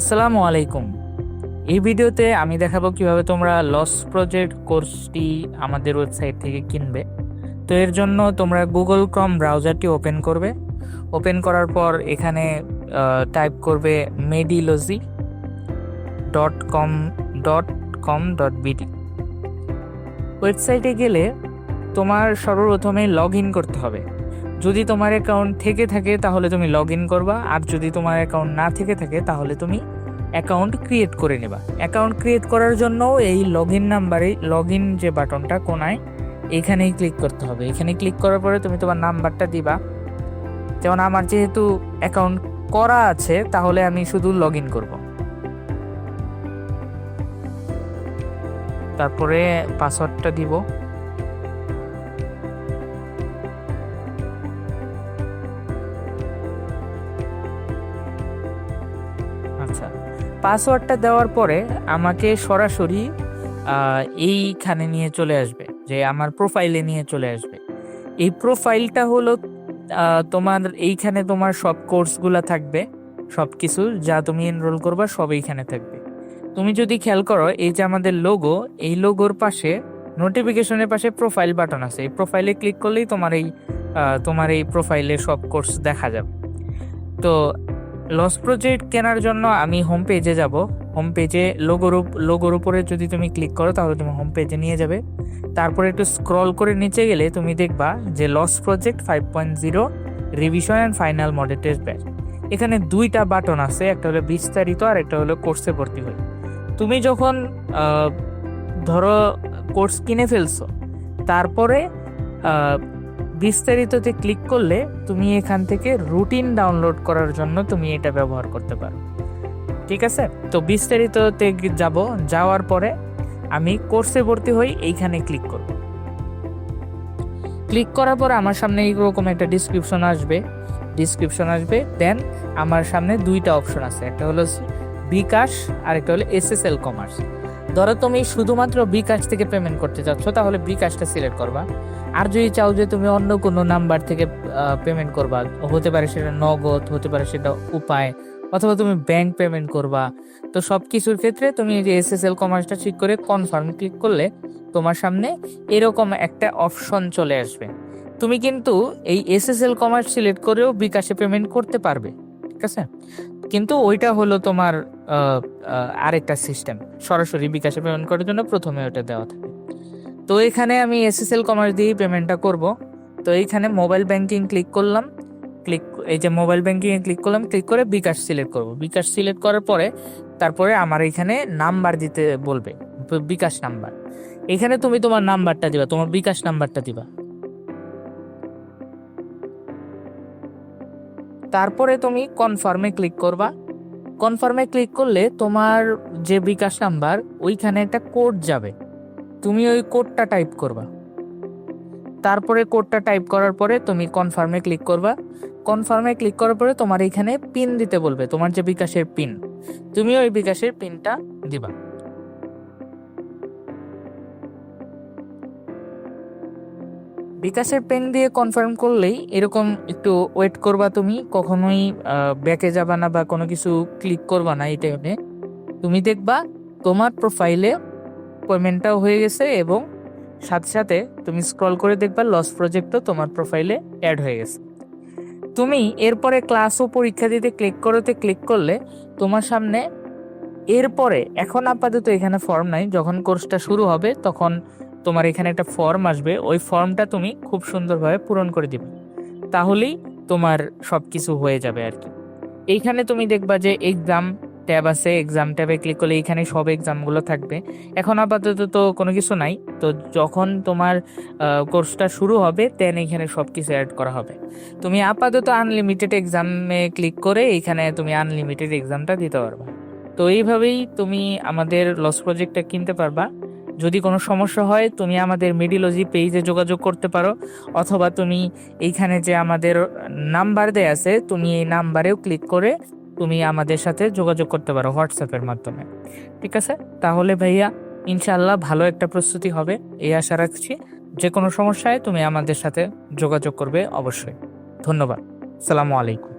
আসসালামু আলাইকুম। এই ভিডিওতে আমি দেখাবো কীভাবে তোমরা লস প্রজেক্ট কোর্সটি আমাদের ওয়েবসাইট থেকে কিনবে। তো এর জন্য তোমরা গুগল ক্রম ব্রাউজারটি ওপেন করবে। ওপেন করার পর এখানে টাইপ করবে মেডিলজি dot com dot com dot BD. ওয়েবসাইটে গেলে তোমার সর্বপ্রথমে লগ ইন করতে হবে। যদি তোমার অ্যাকাউন্ট থেকে থাকে, তাহলে তুমি লগ ইন করবা। আর যদি তোমার অ্যাকাউন্ট না থেকে থাকে, তাহলে তুমি অ্যাকাউন্ট ক্রিয়েট করে নেবা। অ্যাকাউন্ট ক্রিয়েট করার জন্য এই লগ ইন নাম্বারে লগ ইন যে বাটনটা কোনায়, এখানেই ক্লিক করতে হবে। এখানে ক্লিক করার পরে তুমি তোমার নাম্বারটা দিবা। যেমন আমার যেহেতু অ্যাকাউন্ট করা আছে, তাহলে আমি শুধু লগ ইন করব। তারপরে পাসওয়ার্ডটা দিব। পাসওয়ার্ডটা দেওয়ার পরে আমাকে সরাসরি এইখানে নিয়ে চলে আসবে, যে আমার প্রোফাইলে নিয়ে চলে আসবে। এই প্রোফাইলটা হলো তোমার এইখানে তোমার সব কোর্সগুলো থাকবে সব কিছু যা তুমি এনরোল করবা সব এইখানে থাকবে। তুমি যদি খেয়াল করো, এই যে আমাদের লোগো এই লোগোর পাশে নোটিফিকেশনের পাশে প্রোফাইল বাটন আছে। এই প্রোফাইলে ক্লিক করলেই তোমার এই তোমার এই প্রোফাইলে সব কোর্স দেখা যাবে। তো লস প্রজেক্ট কেনার জন্য আমি হোম পেজে যাব। হোম পেজে লোগোর লোগোর উপরে যদি তুমি ক্লিক করো, তাহলে তুমি হোম পেজে নিয়ে যাবে। তারপরে একটু স্ক্রল করে নিচে গেলে তুমি দেখবা যে loss project five point zero revision and final model test batch এখানে দুইটা বাটন আছে, একটা হলো বিস্তারিত আর একটা হলো কোর্সে ভর্তি হই তুমি যখন ধরো কোর্স কিনে ফেলছো, তারপরে বিস্তারিততে ক্লিক করলে তুমি এখান থেকে রুটিন ডাউনলোড করার জন্য তুমি এটা ব্যবহার করতে পারো। ঠিক আছে? তো বিস্তারিততে যাব। যাওয়ার পরে আমি কোর্সে ভর্তি হই, এইখানে ক্লিক করব। ক্লিক করার পর আমার সামনে এইরকম একটা ডিসক্রিপশন আসবে। ডিসক্রিপশন আসবে দেন আমার সামনে দুইটা অপশন আছে। একটা হলো বিকাশ আর একটা হলো এসএসএল কমার্স ধরো তুমি শুধুমাত্র বিকাশ থেকে পেমেন্ট করতে চাচ্ছ, তাহলে বিকাশটা সিলেক্ট করবা। আর যদি চাও যে তুমি অন্য কোনো নাম্বার থেকে পেমেন্ট করবা, হতে পারে সেটা নগদ, হতে পারে সেটা উপায়, অথবা তুমি ব্যাংক পেমেন্ট করবা, তো সব কিছুর ক্ষেত্রে তুমি এই যে এসএসএল কমার্সটা ঠিক করে কনফার্ম ক্লিক করলে তোমার সামনে এরকম একটা অপশন চলে আসবে। তুমি কিন্তু এই এসএসএল কমার্স সিলেক্ট করেও বিকাশে পেমেন্ট করতে পারবে, ঠিক আছে? কিন্তু ওইটা হলো তোমার আরেকটা সিস্টেম সরাসরি বিকাশে পেমেন্ট করার জন্য প্রথমে ওটা দেওয়া থাকে। তো এখানে আমি এসএসএল কমার্স দিয়েই পেমেন্টটা করব। তো এইখানে মোবাইল ব্যাংকিং ক্লিক করলাম। ক্লিক এই যে মোবাইল ব্যাংকিং এ ক্লিক করলাম ক্লিক করে বিকাশ সিলেক্ট করব। বিকাশ সিলেক্ট করার পরে তারপরে আমার এখানে নাম্বার দিতে বলবে, বিকাশ নাম্বার এখানে তুমি তোমার নাম্বারটা দিবা, তোমার বিকাশ নাম্বারটা দিবা। তারপরে তুমি কনফার্মে ক্লিক করবা। কনফার্মে ক্লিক করলে তোমার যে বিকাশ নাম্বার, ওইখানে একটা কোড যাবে। তুমি ওই কোডটা টাইপ করবা। তারপরে কোডটা টাইপ করার পরে তুমি কনফার্মে ক্লিক করবা। কনফার্মে ক্লিক করার পরে তোমার এখানে পিন দিতে বলবে, তোমার যে বিকাশের পিন তুমি ওই বিকাশের পিনটা দিবা। বিকাশের পেন দিয়ে কনফার্ম করলেই এরকম একটু ওয়েট করবা তুমি, কখনোই ব্যাকে যাবা না বা কোনো কিছু ক্লিক করবা না এই টাইমে তুমি দেখবা তোমার প্রোফাইলে পেমেন্টটাও হয়ে গেছে এবং সাথে সাথে তুমি স্ক্রল করে দেখবা লস প্রজেক্টও তোমার প্রোফাইলে অ্যাড হয়ে গেছে। তুমি এরপরে ক্লাস ও পরীক্ষা দিতে ক্লিক করতে ক্লিক করলে তোমার সামনে এরপরে, এখন আপাতত এখানে ফর্ম নাই, যখন কোর্সটা শুরু হবে তখন তোমার এখানে একটা ফর্ম আসবে। ওই ফর্মটা তুমি খুব সুন্দরভাবে পূরণ করে দিবে। তাহলেই তোমার সব কিছু হয়ে যাবে আর কি। এইখানে তুমি দেখবা যে এক্সাম ট্যাব আছে। এক্সাম ট্যাবে ক্লিক করলে এখানে সব এক্সামগুলো থাকবে। এখন আপাতত তো কোনো কিছু নাই। তো যখন তোমার কোর্সটা শুরু হবে দেন এখানে সব কিছু অ্যাড করা হবে। তুমি আপাতত আনলিমিটেড এক্সামে ক্লিক করে এখানে তুমি আনলিমিটেড এক্সামটা দিতে পারবা। তো এইভাবেই তুমি আমাদের লস প্রজেক্টটা কিনতে পারবা। যদি কোনো সমস্যা হয়, তুমি আমাদের মিডিলজি পেজে যোগাযোগ করতে পারো, অথবা তুমি এইখানে যে আমাদের নাম্বার দেয়া আছে, তুমি এই নাম্বারেও ক্লিক করে তুমি আমাদের সাথে যোগাযোগ করতে পারো হোয়াটসঅ্যাপের মাধ্যমে। ঠিক আছে? তাহলে ভাইয়া ইনশাল্লাহ ভালো একটা প্রস্তুতি হবে, এই আশা রাখছি। যে কোনো সমস্যায় তুমি আমাদের সাথে যোগাযোগ করবে অবশ্যই। ধন্যবাদ। সালামু আলাইকুম।